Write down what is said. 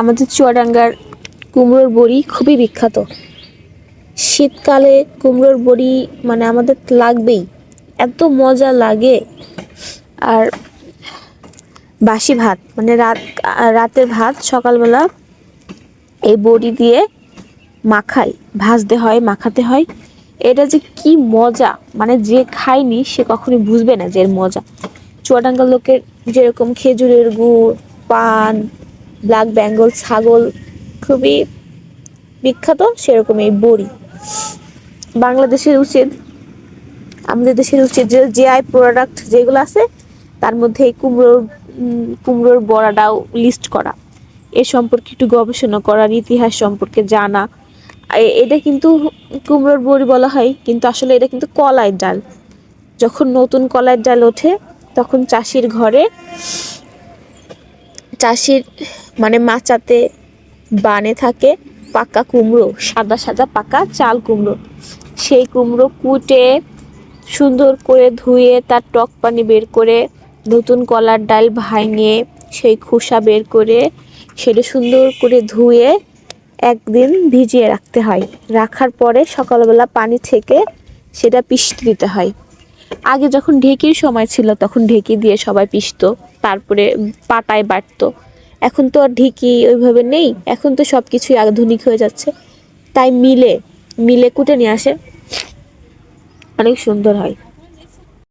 আমাদের চুয়াডাঙ্গার কুমড়োর বড়ি খুবই বিখ্যাত। শীতকালে কুমড়োর বড়ি মানে আমাদের লাগবেই, এত মজা লাগে। আর বাসি ভাত মানে রাত রাতের ভাত সকালবেলা এই বড়ি দিয়ে মাখাই ভাজতে হয়, মাখাতে হয়। এটা যে কি মজা মানে যে খায়নি সে কখনোই বুঝবে না যে এর মজা। চুয়াডাঙ্গার লোকের যেরকম খেজুরের গুড়, পান ব্ল্যাক বেঙ্গল ছাগল, খুবই বিখ্যাত সেরকম এই বড়ি। বাংলাদেশের উচিত, আমাদের দেশের উচিত যে জিআই প্রোডাক্ট যেগুলো আছে, তার মধ্যে এই কুমড়োর কুমড়োর বড়াটাও লিস্ট করা। এ সম্পর্কে একটু গবেষণা করার ইতিহাস সম্পর্কে জানা। এটা কিন্তু কুমড়োর বড়ি বলা হয়, কিন্তু আসলে এটা কিন্তু কলাই ডাল। যখন নতুন কলাইয়ের ডাল ওঠে, তখন চাষির ঘরে চাষির মানে মাচাতে বানে থাকে পাকা কুমড়ো, সাদা সাদা পাকা চাল কুমড়ো। সেই কুমড়ো কুটে, সুন্দর করে ধুয়ে তার টক পানি বের করে নতুন কলার ডাল ভাঙে সেই খোসা বের করে সেটা সুন্দর করে ধুয়ে একদিন ভিজিয়ে রাখতে হয়। রাখার পরে সকালবেলা পানি থেকে সেটা পিষতে দিতে হয়। আগে যখন ঢেকির সময় ছিল, তখন ঢেকি দিয়ে সবাই পিষতো, তারপরে পাটায় বাটতো। এখন তো আর ঢেকি ওইভাবে নেই, এখন তো সব কিছুই আধুনিক হয়ে যাচ্ছে। তাই মিলে মিলে কুটে নিয়ে আসে। অনেক সুন্দর হয়।